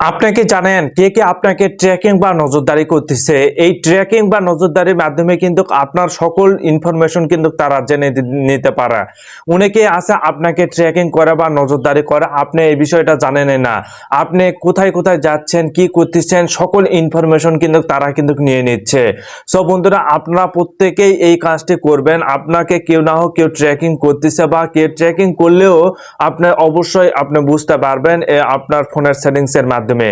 আপনাকে জানেন কে কে আপনাকে ট্র্যাকিং বা নজরদারি করতেছে? এই ট্র্যাকিং বা নজরদারির মাধ্যমে কিন্তু আপনার সকল ইনফরমেশন কিন্তু তারা জেনে নিতে পারে। অনেকে আছে আপনাকে ট্র্যাকিং করে বা নজরদারি করে, আপনি এই বিষয়টা জানেন না। আপনি কোথায় কোথায় যাচ্ছেন, কি করতেছেন, সকল ইনফরমেশন কিন্তু তারা কিন্তু নিয়ে নিচ্ছে। সব বন্ধুরা, আপনারা প্রত্যেকেই এই কাজটি করবেন। আপনাকে কেউ না হোক কেউ ট্র্যাকিং করতেছে বা কেউ ট্র্যাকিং করলেও আপনার অবশ্যই আপনি বুঝতে পারবেন আপনার ফোনের সেটিংস এর মাধ্যমে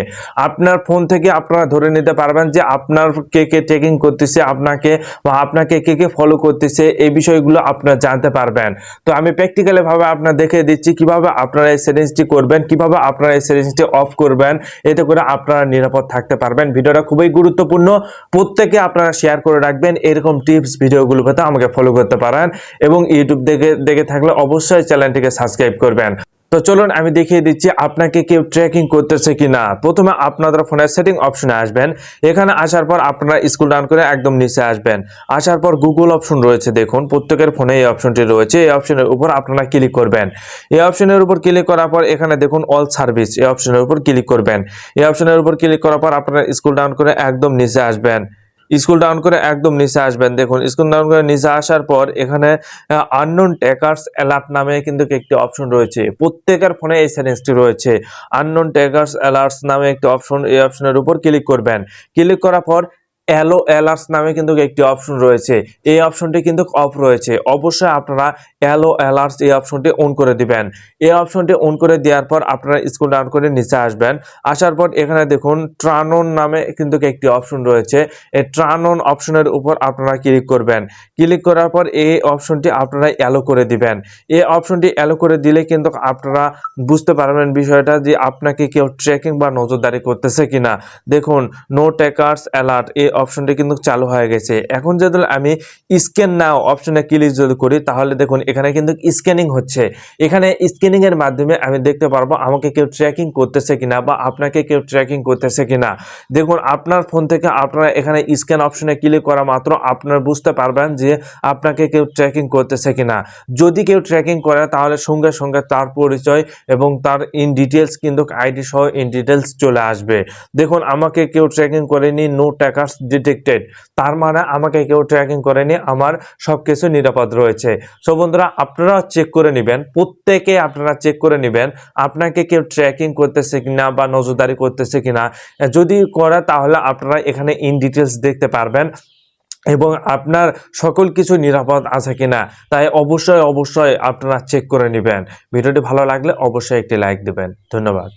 আপনার ফোন থেকে আপনারা ধরে নিতে পারবেন যে আপনার কে কে ট্রেকিং করতেছে, আপনাকে বা আপনাকে কে কে ফলো করতেছে, এই বিষয়গুলো আপনারা জানতে পারবেন। তো আমি প্র্যাকটিক্যালি ভাবে আপনার দেখে দিচ্ছি কীভাবে আপনারা এই সেটিংসটি করবেন, কীভাবে আপনারা এই সেটিংসটি অফ করবেন, এতে করে আপনারা নিরাপদ থাকতে পারবেন। ভিডিওটা খুবই গুরুত্বপূর্ণ। প্রত্যেকে আপনারা শেয়ার করে রাখবেন, এরকম টিপস ভিডিওগুলো পেতে আমাকে ফলো করতে পারেন এবং ইউটিউব দেখে দেখে থাকলে অবশ্যই চ্যানেলটিকে সাবস্ক্রাইব করবেন। তো চলুন আমি দেখিয়ে দিচ্ছি আপনাকে কেউ ট্র্যাকিং করতেছে কিনা। প্রথমে আপনাদের ফোনের সেটিং অপশনে আসবেন। এখানে আসার পর আপনারা স্কুল ডাউন করে একদম নিচে আসবেন। আসার পর গুগল অপশন রয়েছে, দেখুন। প্রত্যেকের ফোনে এই অপশনটি রয়েছে। এই অপশনের উপর আপনারা ক্লিক করবেন। এই অপশনের উপর ক্লিক করার পর এখানে দেখুন অল সার্ভিস এই অপশনের উপর ক্লিক করবেন। এই অপশনের উপর ক্লিক করার পর আপনারা স্কুল ডাউন করে একদম নিচে আসবেন। স্কুল ডাউন করে একদম নিচে আসবেন। দেখুন, স্কুল ডাউন করে নিচে আসার পর এখানে আননোন ট্যাকার্স অ্যালার্ট নামে কিন্তু একটি অপশন রয়েছে। প্রত্যেকের ফোনে এই সেটিংসটি রয়েছে। আননোন ট্যাকার্স অ্যালার্টস নামে একটি অপশন এই অপশনের উপর ক্লিক করবেন। ক্লিক করার পর অ্যালো অ্যালার্টস নামে কিন্তু একটি অপশন রয়েছে। এই অপশনটি কিন্তু অফ রয়েছে। অবশ্যই আপনারা অ্যালো অ্যালার্টস এই অপশনটি অন করে দিবেন। এই অপশনটি অন করে দেওয়ার পর আপনারা স্কুল ডাউন করে নিচে আসবেন। আসার পর এখানে দেখুন ট্রানন নামে কিন্তু একটি অপশন রয়েছে। এই ট্রানন অপশনের উপর আপনারা ক্লিক করবেন। ক্লিক করার পর এই অপশনটি আপনারা অ্যালো করে দিবেন। এই অপশনটি অ্যালো করে দিলে কিন্তু আপনারা বুঝতে পারবেন বিষয়টা যে আপনাকে কেউ ট্র্যাকিং বা নজরদারি করতেছে কিনা। দেখুন নো ট্যাকার্স অ্যালার্ট এই অপশনটি কিন্তু চালু হয়ে গেছে। এখন যদি আমি স্ক্যান নাও অপশনে ক্লিক যদি করি, তাহলে দেখুন এখানে কিন্তু স্ক্যানিং হচ্ছে। এখানে স্ক্যানিংয়ের মাধ্যমে আমি দেখতে পারব আমাকে কেউ ট্র্যাকিং করতেছে কিনা বা আপনাকে কেউ ট্র্যাকিং করতেছে কিনা। দেখুন আপনার ফোন থেকে আপনারা এখানে স্ক্যান অপশনে ক্লিক করা মাত্র আপনারা বুঝতে পারবেন যে আপনাকে কেউ ট্র্যাকিং করতেছে কিনা। যদি কেউ ট্র্যাকিং করে, তাহলে সঙ্গে সঙ্গে তার পরিচয় এবং তার ইন ডিটেলস কিন্তু আইডি সহ ইন ডিটেলস চলে আসবে। দেখুন আমাকে কেউ ট্র্যাকিং করেনি নো ট্যাকার্স ডিটেক্টেড তার মানে আমাকে কেউ ট্র্যাকিং করেনি, আমার সব কিছু নিরাপদ রয়েছে। সো বন্ধুরা, আপনারা চেক করে নেবেন, প্রত্যেকে আপনারা চেক করে নেবেন, আপনাকে কেউ ট্র্যাকিং করতেছে কিনা বা নজরদারি করতেছে কিনা। যদি করে, তাহলে আপনারা এখানে ইন ডিটেলস দেখতে পারবেন এবং আপনার সকল কিছু নিরাপদ আছে কিনা। তাই অবশ্যই অবশ্যই আপনারা চেক করে নেবেন। ভিডিওটি ভালো লাগলে অবশ্যই একটি লাইক দেবেন। ধন্যবাদ।